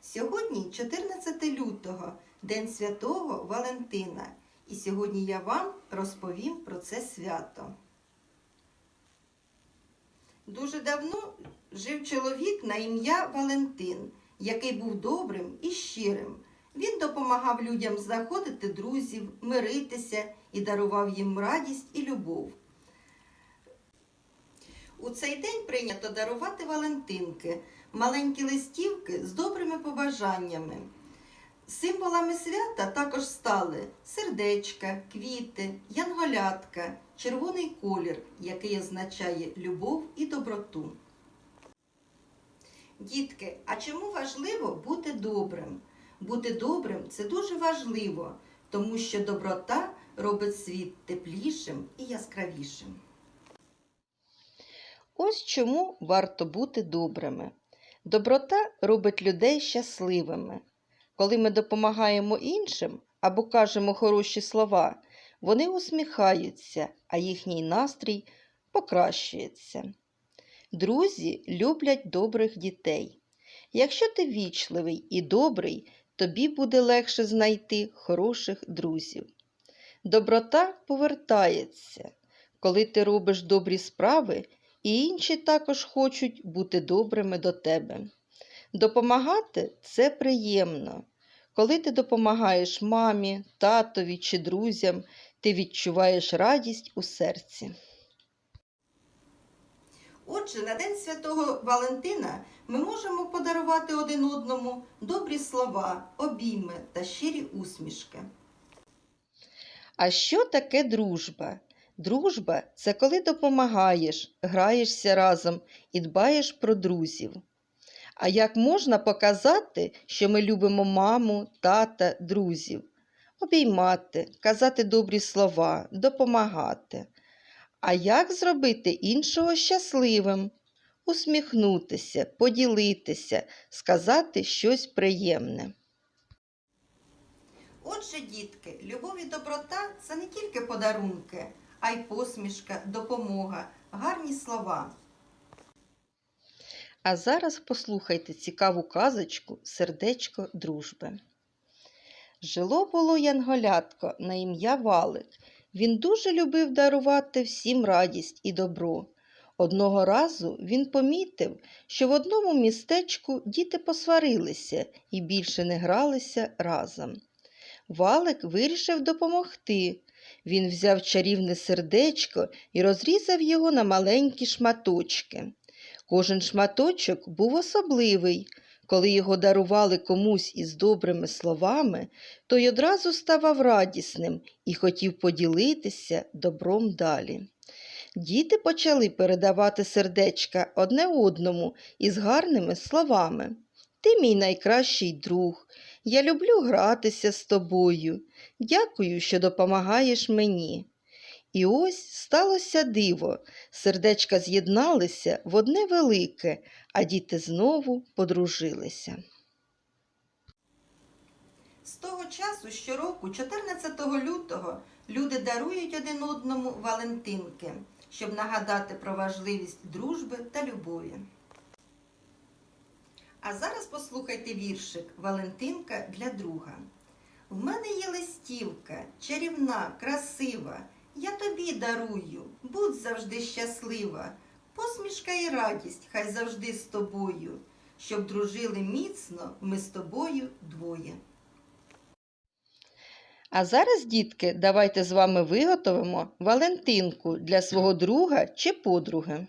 Сьогодні 14 лютого, День Святого Валентина. І сьогодні я вам розповім про це свято. Дуже давно жив чоловік на ім'я Валентин, який був добрим і щирим. Він допомагав людям знаходити друзів, миритися і дарував їм радість і любов. У цей день прийнято дарувати Валентинки, маленькі листівки з добрими побажаннями. Символами свята також стали сердечка, квіти, янголятка, червоний колір, який означає любов і доброту. Дітки, а чому важливо бути добрим? Бути добрим це дуже важливо, тому що доброта робить світ теплішим і яскравішим. Ось чому варто бути добрими. Доброта робить людей щасливими. Коли ми допомагаємо іншим або кажемо хороші слова, вони усміхаються, а їхній настрій покращується. Друзі люблять добрих дітей. Якщо ти вічливий і добрий, тобі буде легше знайти хороших друзів. Доброта повертається, коли ти робиш добрі справи, і інші також хочуть бути добрими до тебе. Допомагати це приємно. Коли ти допомагаєш мамі, татові чи друзям, ти відчуваєш радість у серці. Отже, на День Святого Валентина ми можемо подарувати один одному добрі слова, обійми та щирі усмішки. А що таке дружба? Дружба це коли допомагаєш, граєшся разом і дбаєш про друзів. А як можна показати, що ми любимо маму, тата, друзів? Обіймати, казати добрі слова, допомагати. А як зробити іншого щасливим? Усміхнутися, поділитися, сказати щось приємне. Отже, дітки, любов і доброта це не тільки подарунки, а й посмішка, допомога, гарні слова. А зараз послухайте цікаву казочку Сердечко дружби. Жило було янголятко на ім'я Валик. Він дуже любив дарувати всім радість і добро. Одного разу він помітив, що в одному містечку діти посварилися і більше не гралися разом. Валик вирішив допомогти. Він взяв чарівне сердечко і розрізав його на маленькі шматочки. Кожен шматочок був особливий. Коли його дарували комусь із добрими словами, той одразу ставав радісним і хотів поділитися добром далі. Діти почали передавати сердечка одне одному із гарними словами. Ти мій найкращий друг, я люблю гратися з тобою. Дякую, що допомагаєш мені. І ось сталося диво. Сердечка з'єдналися в одне велике, а діти знову подружилися. З того часу щороку, 14 лютого, люди дарують один одному Валентинки, щоб нагадати про важливість дружби та любові. А зараз послухайте віршик Валентинка для друга. В мене є листівка, чарівна, красива. Я тобі дарую, будь завжди щаслива. Посмішка і радість хай завжди з тобою, щоб дружили міцно ми з тобою двоє. А зараз, дітки, давайте з вами виготовимо Валентинку для свого друга чи подруги.